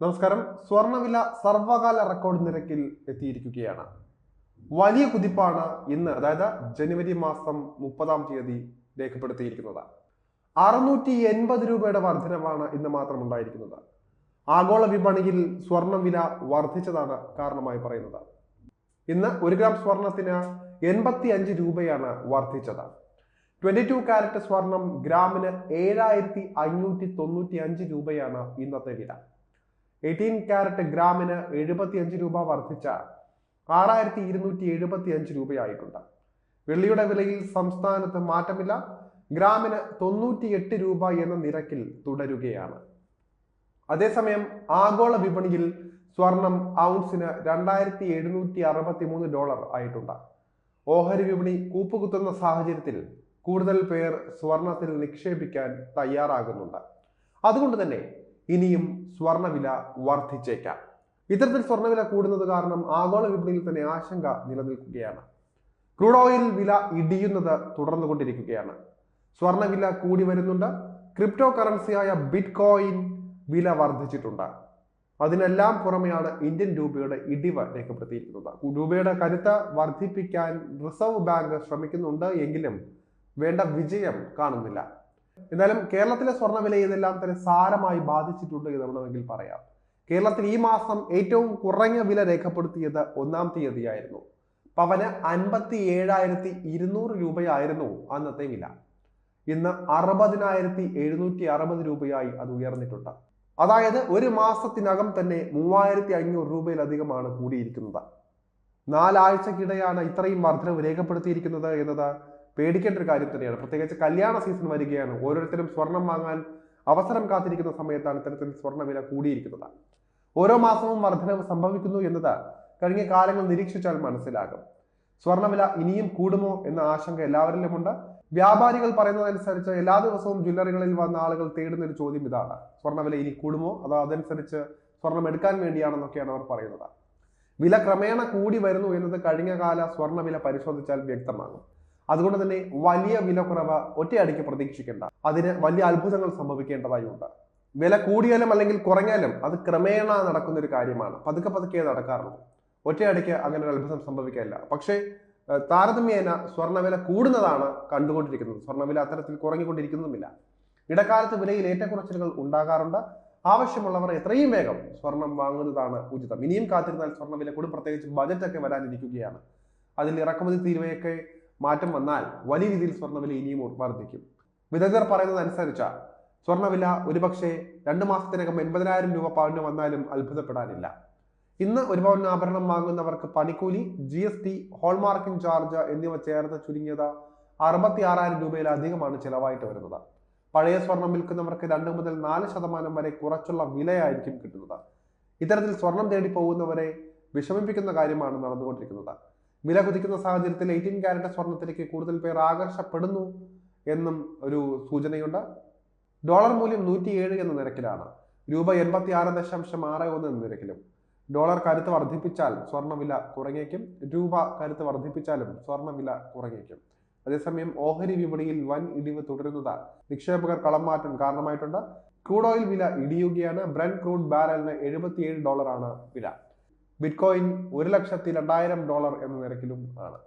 നമസ്കാരം. സ്വർണവില സർവകാല റെക്കോർഡ് നിരക്കിൽ എത്തിയിരിക്കുകയാണ്. വലിയ കുതിപ്പാണ് ഇന്ന് അതായത് ജനുവരി മാസം മുപ്പതാം തീയതി രേഖപ്പെടുത്തിയിരിക്കുന്നത്. അറുന്നൂറ്റി എൺപത് രൂപയുടെ വർധനവാണ് ഇന്ന് മാത്രം ഉണ്ടായിരിക്കുന്നത്. ആഗോള വിപണിയിൽ സ്വർണം വില വർദ്ധിച്ചതാണ് കാരണമായി പറയുന്നത്. ഇന്ന് ഒരു ഗ്രാം സ്വർണത്തിന് എൺപത്തി അഞ്ച് രൂപയാണ് വർദ്ധിച്ചത് ട്വന്റി ടു കാരറ്റ് സ്വർണം ഗ്രാമിന് ഏഴായിരത്തി അഞ്ഞൂറ്റി തൊണ്ണൂറ്റി അഞ്ച് രൂപയാണ് ഇന്നത്തെ വില. എയ്റ്റീൻ ക്യാരറ്റ് ഗ്രാമിന് എഴുപത്തിയഞ്ച് രൂപ വർദ്ധിച്ച ആറായിരത്തി ഇരുന്നൂറ്റി എഴുപത്തി അഞ്ച് രൂപയായിട്ടുണ്ട്. വെള്ളിയുടെ വിലയിൽ സംസ്ഥാനത്ത് മാറ്റമില്ല. ഗ്രാമിന് തൊണ്ണൂറ്റിയെട്ട് രൂപ എന്ന നിരക്കിൽ തുടരുകയാണ്. അതേസമയം ആഗോള വിപണിയിൽ സ്വർണം ഔൺസിന് രണ്ടായിരത്തി എഴുന്നൂറ്റി അറുപത്തി മൂന്ന് ഡോളർ ആയിട്ടുണ്ട്. ഓഹരി വിപണി കൂപ്പുകുത്തുന്ന സാഹചര്യത്തിൽ കൂടുതൽ പേർ സ്വർണത്തിൽ നിക്ഷേപിക്കാൻ തയ്യാറാകുന്നുണ്ട്. അതുകൊണ്ട് തന്നെ ഇനിയും സ്വർണവില വർദ്ധിച്ചേക്കാം. ഇത്തരത്തിൽ സ്വർണവില കൂടുന്നത് കാരണം ആഗോള വിപണിയിൽ തന്നെ ആശങ്ക നിലനിൽക്കുകയാണ്. ക്രൂഡ് ഓയിൽ വില ഇടിയുന്നത് തുടർന്നുകൊണ്ടിരിക്കുകയാണ്. സ്വർണവില കൂടി വരുന്നുണ്ട്. ക്രിപ്റ്റോ കറൻസിയായ ബിറ്റ് കോയിൻ വില വർദ്ധിച്ചിട്ടുണ്ട്. അതിനെല്ലാം പുറമെയാണ് ഇന്ത്യൻ രൂപയുടെ ഇടിവ് രേഖപ്പെടുത്തിയിരിക്കുന്നത്. രൂപയുടെ കരുത്ത് വർദ്ധിപ്പിക്കാൻ റിസർവ് ബാങ്ക് ശ്രമിക്കുന്നുണ്ട് എങ്കിലും വേണ്ട വിജയം കാണുന്നില്ല. എന്നാലും കേരളത്തിലെ സ്വർണവില ഇതെല്ലാം തന്നെ സാരമായി ബാധിച്ചിട്ടുണ്ട് എന്ന് വേണമെങ്കിൽ പറയാം. കേരളത്തിൽ ഈ മാസം ഏറ്റവും കുറഞ്ഞ വില രേഖപ്പെടുത്തിയത് ഒന്നാം തീയതിയായിരുന്നു. പവന് അൻപത്തി ഏഴായിരത്തി ഇരുന്നൂറ് രൂപയായിരുന്നു അന്നത്തെ വില. ഇന്ന് അറുപതിനായിരത്തി എഴുന്നൂറ്റി അറുപത് രൂപയായി അത് ഉയർന്നിട്ടുണ്ട്. അതായത് ഒരു മാസത്തിനകം തന്നെ മൂവായിരത്തി അഞ്ഞൂറ് രൂപയിലധികമാണ് കൂടിയിരിക്കുന്നത്. നാലാഴ്ചക്കിടെയാണ് ഇത്രയും വർധനവ് രേഖപ്പെടുത്തിയിരിക്കുന്നത് എന്നത് പേടിക്കേണ്ട ഒരു കാര്യം തന്നെയാണ്. പ്രത്യേകിച്ച് കല്യാണ സീസൺ വരികയാണ്. ഓരോരുത്തരും സ്വർണം വാങ്ങാൻ അവസരം കാത്തിരിക്കുന്ന സമയത്താണ് ഇത്തരത്തിൽ സ്വർണ വില കൂടിയിരിക്കുന്നത്. ഓരോ മാസവും വർധനവ് സംഭവിക്കുന്നു എന്നത് കഴിഞ്ഞ കാലങ്ങൾ നിരീക്ഷിച്ചാൽ മനസ്സിലാകും. സ്വർണവില ഇനിയും കൂടുമോ എന്ന ആശങ്ക എല്ലാവരിലുമുണ്ട്. വ്യാപാരികൾ പറയുന്നതനുസരിച്ച് എല്ലാ ദിവസവും ജ്വല്ലറികളിൽ വന്ന ആളുകൾ തേടുന്ന ഒരു ചോദ്യം ഇതാണ്. സ്വർണവില ഇനി കൂടുമോ? അതോ അതനുസരിച്ച് സ്വർണം എടുക്കാൻ വേണ്ടിയാണെന്നൊക്കെയാണ് അവർ പറയുന്നത്. വില ക്രമേണ കൂടി വരുന്നു എന്നത് കഴിഞ്ഞ കാല സ്വർണവില പരിശോധിച്ചാൽ വ്യക്തമാകും. അതുകൊണ്ട് തന്നെ വലിയ വില കുറവ് ഒറ്റയടിക്ക് പ്രതീക്ഷിക്കേണ്ട. അതിന് വലിയ അത്ഭുതങ്ങൾ സംഭവിക്കേണ്ടതായുണ്ട്. വില കൂടിയാലും അല്ലെങ്കിൽ കുറഞ്ഞാലും അത് ക്രമേണ നടക്കുന്ന ഒരു കാര്യമാണ്. പതുക്കെ പതുക്കെ നടക്കാറുള്ളൂ. ഒറ്റയടിക്ക് അങ്ങനെ ഒരു അത്ഭുതം സംഭവിക്കില്ല പക്ഷേ താരതമ്യേന സ്വർണവില കൂടുന്നതാണ് കണ്ടുകൊണ്ടിരിക്കുന്നത്. സ്വർണവില അത്തരത്തിൽ കുറഞ്ഞുകൊണ്ടിരിക്കുന്നതുമില്ല. ഇടക്കാലത്ത് വിലയിൽ ഏറ്റക്കുറച്ചിലുകൾ ഉണ്ടാകാറുണ്ട്. ആവശ്യമുള്ളവർ എത്രയും വേഗം സ്വർണം വാങ്ങുന്നതാണ് ഉചിതം. ഇനിയും കാത്തിരുന്നാൽ സ്വർണവില കൂടും. പ്രത്യേകിച്ച് ബജറ്റൊക്കെ വരാനിരിക്കുകയാണ്. അതിൽ ഇറക്കുമതി തീരുവയൊക്കെ മാറ്റം വന്നാൽ വലിയ രീതിയിൽ സ്വർണവില ഇനിയും വർദ്ധിക്കും വിദഗ്ധർ പറയുന്നത് അനുസരിച്ച സ്വർണവില ഒരുപക്ഷെ രണ്ട് മാസത്തിനകം എൺപതിനായിരം രൂപ പവന് വന്നാലും അത്ഭുതപ്പെടാനില്ല. ഇന്ന് ഒരു പവൻ ആഭരണം വാങ്ങുന്നവർക്ക് പണിക്കൂലി G S T hallmarking charge എന്നിവ ചേർത്ത് ചുരുങ്ങിയത് അറുപത്തി ആറായിരം രൂപയിലധികമാണ് ചിലവായിട്ട് വരുന്നത്. പഴയ സ്വർണം വിൽക്കുന്നവർക്ക് രണ്ട് മുതൽ നാല് ശതമാനം വരെ കുറച്ചുള്ള വിലയായിരിക്കും കിട്ടുന്നത്. ഇത്തരത്തിൽ സ്വർണം തേടി പോകുന്നവരെ വിഷമിപ്പിക്കുന്ന കാര്യമാണ് നടന്നുകൊണ്ടിരിക്കുന്നത്. വില കുതിക്കുന്ന സാഹചര്യത്തിൽ എയ്റ്റീൻ ക്യാരറ്റ് സ്വർണത്തിലേക്ക് കൂടുതൽ പേർ ആകർഷപ്പെടുന്നു എന്നും ഒരു സൂചനയുണ്ട്. ഡോളർ മൂല്യം നൂറ്റിയേഴ് എന്ന നിരക്കിലാണ്. രൂപ എൺപത്തി ആറ് ദശാംശം ആറ് ഒന്ന് എന്ന നിരക്കിലും. ഡോളർ കരുത്ത് വർദ്ധിപ്പിച്ചാൽ സ്വർണവില കുറഞ്ഞേക്കും. രൂപ കരുത്ത് വർദ്ധിപ്പിച്ചാലും സ്വർണവില കുറഞ്ഞേക്കും. അതേസമയം ഓഹരി വിപണിയിൽ വൻ ഇടിവ് തുടരുന്നത് നിക്ഷേപകർ കളം മാറ്റം കാരണമായിട്ടുണ്ട്. ക്രൂഡ് ഓയിൽ വില ഇടിയുകയാണ്. ബ്രൻ ക്രൂഡ് ബാരലിന് എഴുപത്തിയേഴ് ഡോളറാണ് വില. ബിറ്റ്കോയിൻ ഒരു ലക്ഷത്തി രണ്ടായിരം ഡോളർ എന്ന നിരക്കിലും ആണ്.